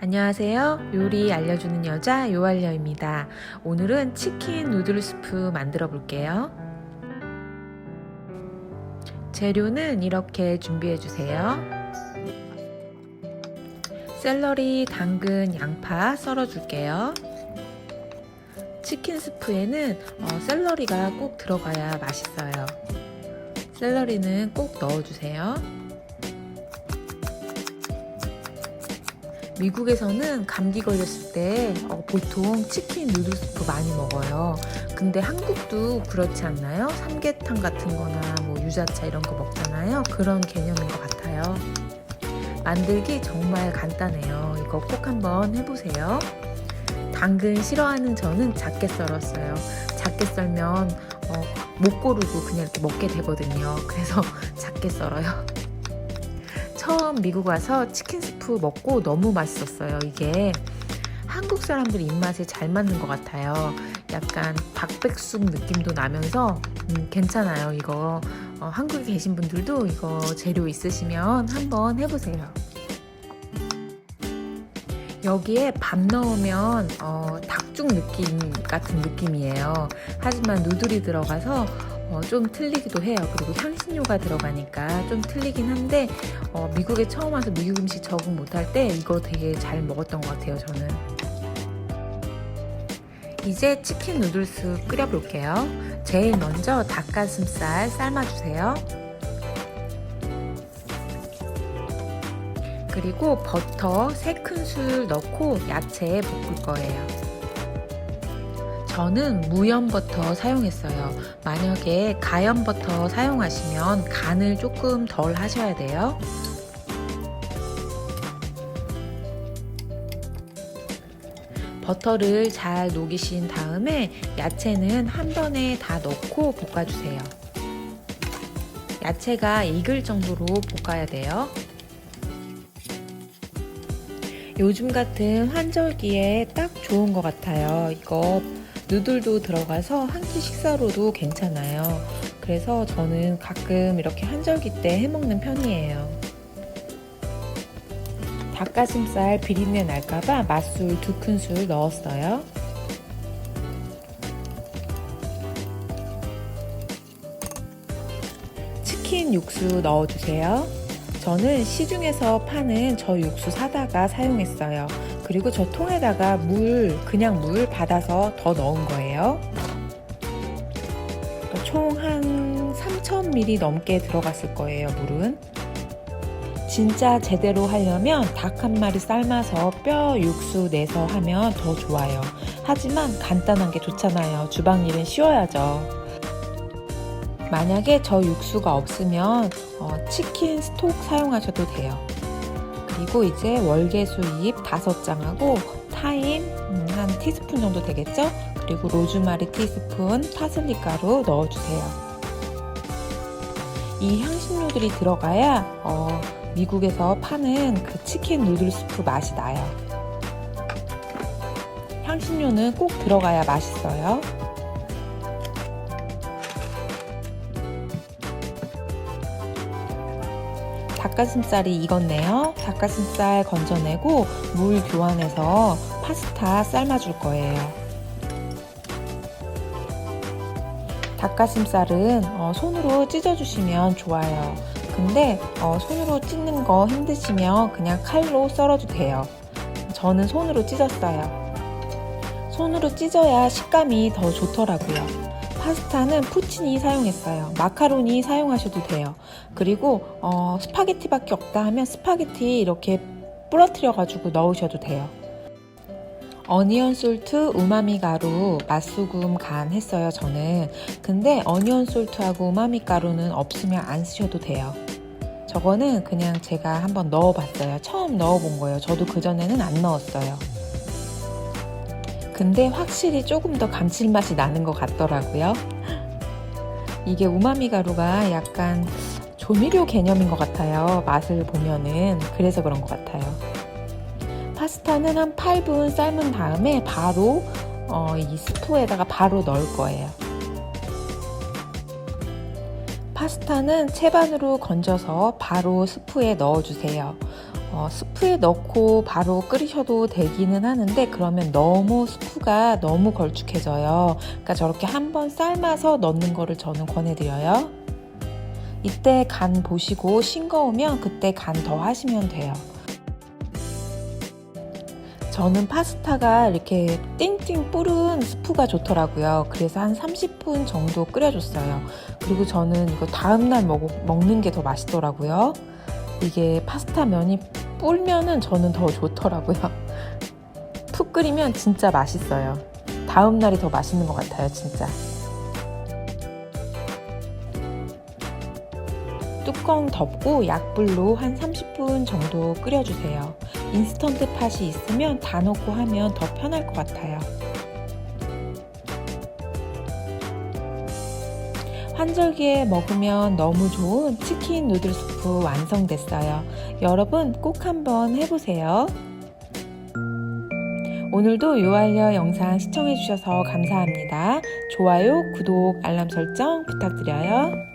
안녕하세요. 요리 알려주는 여자 요알려입니다. 오늘은 치킨 누들 스프 만들어 볼게요. 재료는 이렇게 준비해 주세요. 샐러리, 당근, 양파 썰어 줄게요. 치킨 스프에는 어, 샐러리가 꼭 들어가야 맛있어요. 샐러리는 꼭 넣어 주세요. 미국에서는 감기 걸렸을 때 어, 보통 치킨 누들 스프 많이 먹어요. 근데 한국도 그렇지 않나요? 삼계탕 같은 거나 뭐 유자차 이런 거 먹잖아요. 그런 개념인 것 같아요. 만들기 정말 간단해요. 이거 꼭 한번 해보세요. 당근 싫어하는 저는 작게 썰었어요. 작게 썰면 어, 못 고르고 그냥 이렇게 먹게 되거든요. 그래서 작게 썰어요. 처음 미국 와서 치킨 스프 먹고 너무 맛있었어요. 이게 한국 사람들 입맛에 잘 맞는 것 같아요. 약간 닭백숙 느낌도 나면서 음, 괜찮아요. 이거 어, 한국에 계신 분들도 이거 재료 있으시면 한번 해보세요. 여기에 밥 넣으면 어, 닭죽 느낌 같은 느낌이에요. 하지만 누들이 들어가서 어, 좀 틀리기도 해요. 그리고 향신료가 들어가니까 좀 틀리긴 한데 어, 미국에 처음 와서 미국 음식 적응 못할 때 이거 되게 잘 먹었던 것 같아요. 저는. 이제 치킨 누들스 끓여볼게요. 제일 먼저 닭가슴살 삶아주세요. 그리고 버터 3큰술 넣고 야채에 볶을 거예요. 저는 무염 버터 사용했어요. 만약에 가염 버터 사용하시면 간을 조금 덜 하셔야 돼요. 버터를 잘 녹이신 다음에 야채는 한 번에 다 넣고 볶아주세요. 야채가 익을 정도로 볶아야 돼요. 요즘 같은 환절기에 딱 좋은 것 같아요. 이거 누들도 들어가서 한 끼 식사로도 괜찮아요. 그래서 저는 가끔 이렇게 한절기 때 해먹는 편이에요. 닭가슴살 비린내 날까봐 맛술 두 큰술 넣었어요. 치킨 육수 넣어주세요. 저는 시중에서 파는 저 육수 사다가 사용했어요. 그리고 저 통에다가 물, 그냥 물 받아서 더 넣은 거예요. 총 한 3,000ml 넘게 들어갔을 거예요, 물은. 진짜 제대로 하려면 닭 한 마리 삶아서 뼈 육수 내서 하면 더 좋아요. 하지만 간단한 게 좋잖아요. 주방 일은 쉬워야죠. 만약에 저 육수가 없으면 어, 치킨 스톡 사용하셔도 돼요. 그리고 이제 월계수 잎 5장하고 타임 음, 한 티스푼 정도 되겠죠? 그리고 로즈마리 티스푼 파슬리 가루 넣어주세요. 이 향신료들이 들어가야 어, 미국에서 파는 그 치킨 누들 스프 맛이 나요. 향신료는 꼭 들어가야 맛있어요. 닭가슴살이 익었네요. 닭가슴살 건져내고 물 교환해서 파스타 삶아줄 거예요. 닭가슴살은 어, 손으로 찢어주시면 좋아요. 근데 어, 손으로 찢는 거 힘드시면 그냥 칼로 썰어도 돼요. 저는 손으로 찢었어요. 손으로 찢어야 식감이 더 좋더라고요. 파스타는 푸치니 사용했어요. 마카로니 사용하셔도 돼요. 그리고 어, 스파게티밖에 없다 하면 스파게티 이렇게 부러뜨려 가지고 넣으셔도 돼요. 어니언 솔트 우마미 가루 맛소금 간 했어요 저는 근데 어니언 솔트하고 우마미 가루는 없으면 안 쓰셔도 돼요 저거는 그냥 제가 한번 넣어봤어요 처음 넣어본 거예요 저도 그전에는 안 넣었어요 근데 확실히 조금 더 감칠맛이 나는 것 같더라고요 이게 우마미 가루가 약간 조미료 개념인 것 같아요 맛을 보면은 그래서 그런 것 같아요 파스타는 한 8분 삶은 다음에 바로 어, 이 스프에다가 바로 넣을 거예요. 파스타는 채반으로 건져서 바로 스프에 넣어주세요. 어, 스프에 넣고 바로 끓이셔도 되기는 하는데 그러면 너무 스프가 너무 걸쭉해져요. 그러니까 저렇게 한번 삶아서 넣는 거를 저는 권해드려요. 이때 간 보시고 싱거우면 그때 간 더 하시면 돼요. 저는 파스타가 이렇게 띵띵 뿌른 스프가 좋더라고요. 그래서 한 30분 정도 끓여줬어요. 그리고 저는 이거 다음날 먹, 먹는 게 더 맛있더라고요. 이게 파스타 면이 불면은 저는 더 좋더라고요. 푹 끓이면 진짜 맛있어요. 다음 날이 더 맛있는 것 같아요, 진짜. 뚜껑 덮고 약불로 한 30분 정도 끓여주세요. 인스턴트 팥이 있으면 다 넣고 하면 더 편할 것 같아요. 환절기에 먹으면 너무 좋은 치킨 누들 스프 완성됐어요. 여러분 꼭 한번 해보세요. 오늘도 요알려 영상 시청해주셔서 감사합니다. 좋아요, 구독, 알람 설정 부탁드려요.